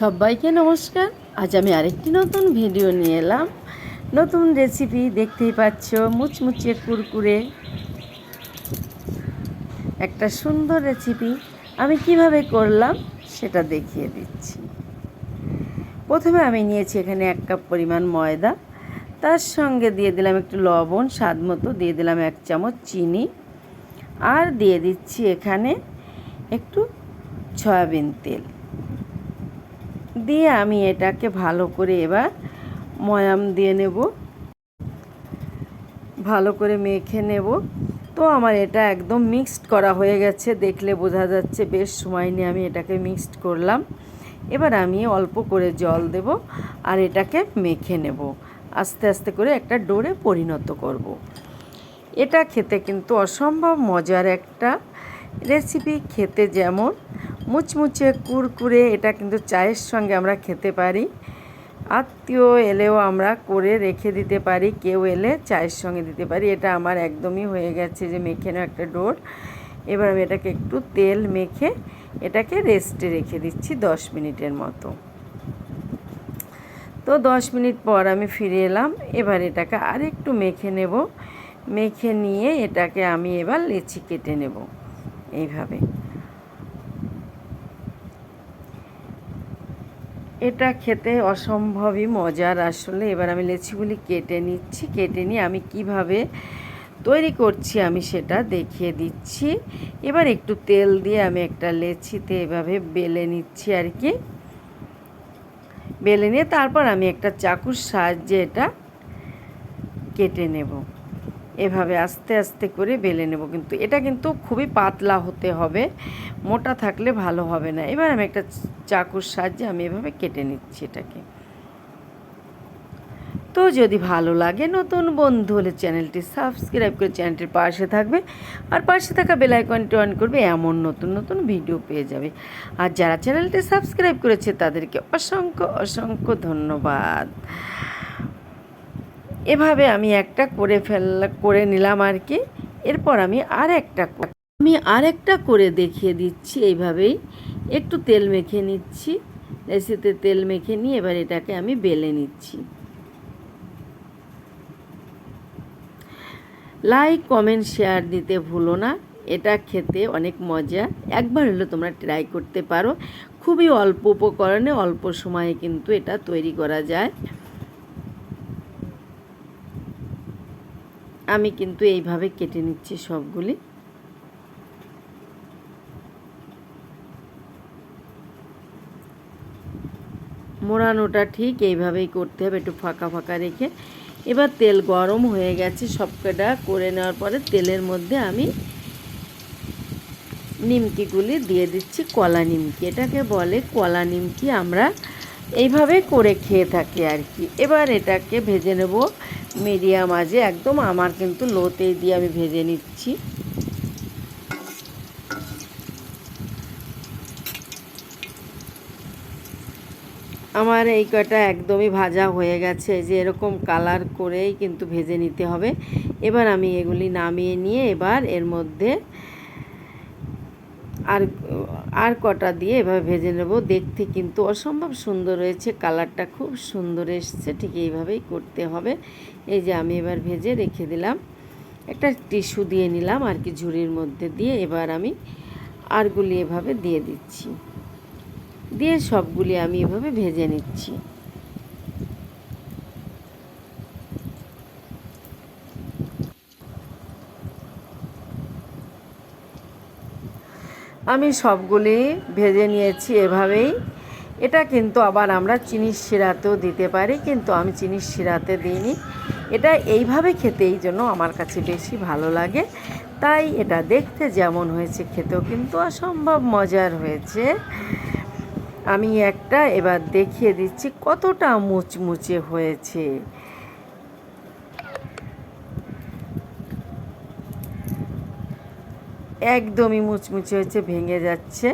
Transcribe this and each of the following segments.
সবাইকে নমস্কার। আজ আমি আরেকটি নতুন ভিডিও নিয়ে এলাম। নতুন রেসিপি দেখতেই পাচ্ছ, মুচমুচে কুরকুরে। একটা সুন্দর রেসিপি আমি কীভাবে করলাম সেটা দেখিয়ে দিচ্ছি। প্রথমে আমি নিয়েছি এখানে এক কাপ পরিমাণ ময়দা। তার সঙ্গে দিয়ে দিলাম একটু লবণ, স্বাদ মতো দিয়ে দিলাম এক চামচ চিনি। আর দিয়ে দিচ্ছি এখানে একটু সয়াবিন তেল। দিয়ে আমি এটাকে ভালো করে এবার ময়াম দিয়ে নেব। ভালো করে মেখে নেব। তো আমার এটা একদম মিক্সড করা হয়ে গেছে, দেখলে বোঝা যাচ্ছে বেশ সময় নিয়ে আমি এটাকে মিক্সড করলাম। এবার আমি অল্প করে জল দেব আর এটাকে মেখে নেব। আস্তে আস্তে করে একটা ডোরে পরিণত করব। এটা খেতে কিন্তু অসম্ভব মজার একটা রেসিপি খেতে যেমন মুচমুচে, কুরকুরে, এটা কিন্তু চায়ের সঙ্গে আমরা খেতে পারি। আত্মীয় এলেও আমরা করে রেখে দিতে পারি, কেউ এলে চায়ের সঙ্গে দিতে পারি। এটা আমার একদমই হয়ে গেছে যে মেখে নেওয়া একটা ডোর। এবার আমি এটাকে একটু তেল মেখে এটাকে রেস্টে রেখে দিচ্ছি দশ মিনিটের মতো। তো দশ মিনিট পর আমি ফিরে এলাম। এবার এটাকে আরেকটু মেখে নেব। মেখে নিয়ে এটাকে আমি এবার লেচি কেটে নেব। এইভাবে। এটা খেতে অসম্ভবই মজার। আসলে এবার আমি লেচিগুলি কেটে নিচ্ছি, কেটে নিয়ে আমি কীভাবে তৈরি করছি আমি সেটা দেখিয়ে দিচ্ছি। এবার একটু তেল দিয়ে আমি একটা লেচিতে এভাবে বেলে নিচ্ছি আর কি। বেলে নিয়ে তারপর আমি একটা চাকুর সাহায্যে এটা কেটে নেব। এভাবে আস্তে আস্তে করে বেলে নেব কিন্তু। এটা কিন্তু খুবই পাতলা হতে হবে, মোটা থাকলে ভালো হবে না। এবার আমি একটা চাকুর সাহায্যে আমি এভাবে কেটে নিচ্ছি এটাকে। তো যদি ভালো লাগে নতুন বন্ধু হলে চ্যানেলটি সাবস্ক্রাইব করে চ্যানেলটির পাশে থাকবে আর পাশে থাকা বেল আইকনটি অন করবে, এমন নতুন নতুন ভিডিও পেয়ে যাবে। আর যারা চ্যানেলটি সাবস্ক্রাইব করেছে তাদেরকে অসংখ্য অসংখ্য ধন্যবাদ। এভাবে আমি একটা করে ফেল করে নিলাম আর কি। এরপর আমি আর একটা আমি আর একটা করে দেখিয়ে দিচ্ছি এইভাবেই। একটু তেল মেখে নিচ্ছি। রেসিতে তেল মেখে নিয়ে এবার এটাকে আমি বেলে নিচ্ছি। লাইক কমেন্ট শেয়ার দিতে ভুলো না। এটা খেতে অনেক মজা। একবার হলে তোমরা ট্রাই করতে পারো। খুবই অল্প উপকরণে অল্প সময়ে কিন্তু এটা তৈরি করা যায়। আমি কিন্তু এইভাবে কেটে নিচ্ছি সবগুলি। মোড়ানোটা ঠিক এইভাবেই করতে হবে, একটু ফাঁকা ফাঁকা রেখে। এবার তেল গরম হয়ে গেছে সবকটা, করে নেওয়ার পরে তেলের মধ্যে আমি নিমকিগুলি দিয়ে দিচ্ছি, কলা নিমকি। এটাকে বলে কলা নিমকি, আমরা এইভাবে করে খেয়ে থাকি আর কি। এবার এটাকে ভেজে নেব। মিডিয়াম আছে, একদম আমার কিন্তু লোতে দিয়ে আমি ভেজে নিচ্ছি। আমার এই কটা একদমই ভাজা হয়ে গেছে যে এরকম কালার করেই কিন্তু ভেজে নিতে হবে। এবার আমি এগুলি নামিয়ে নিয়ে এবার এর মধ্যে আর আর কটা দিয়ে এভাবে ভেজে নেব। দেখতে কিন্তু অসম্ভব সুন্দর হয়েছে, কালারটা খুব সুন্দর এসছে, ঠিক এইভাবেই করতে হবে। এই যে আমি এবার ভেজে রেখে দিলাম। একটা টিস্যু দিয়ে নিলাম আর কি ঝুড়ির মধ্যে দিয়ে এবার আমি আরগুলি এভাবে দিয়ে দিচ্ছি। দিয়ে সবগুলি আমি এভাবে ভেজে নিচ্ছি। আমি সবগুলি ভেজে নিয়েছি এভাবেই। এটা কিন্তু আবার আমরা চিনির শিরাতেও দিতে পারি, কিন্তু আমি চিনির শিরাতে দিইনি। এটা এইভাবে খেতে এই জন্য আমার কাছে বেশি ভালো লাগে। তাই এটা দেখতে যেমন হয়েছে, খেতেও কিন্তু অসম্ভব মজার হয়েছে। আমি একটা এবার দেখিয়ে দিচ্ছি কতটা মুচমুচে হয়েছে। একদমই মুচমুচে হয়েছে, ভেঙে যাচ্ছে।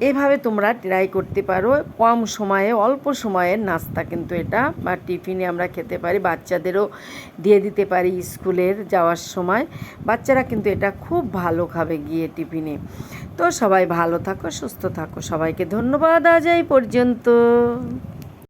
এভাবে তোমরা ট্রাই করতে পারো। কম সময়ে, অল্প সময়ের নাস্তা কিন্তু এটা, বা টিফিনে আমরা খেতে পারি। বাচ্চাদেরও দিয়ে দিতে পারি স্কুলের যাওয়ার সময়। বাচ্চারা কিন্তু এটা খুব ভালো খাবে গিয়ে টিফিনে। তো সবাই ভালো থাকো, সুস্থ থাকো। সবাইকে ধন্যবাদ। আজ এই পর্যন্ত।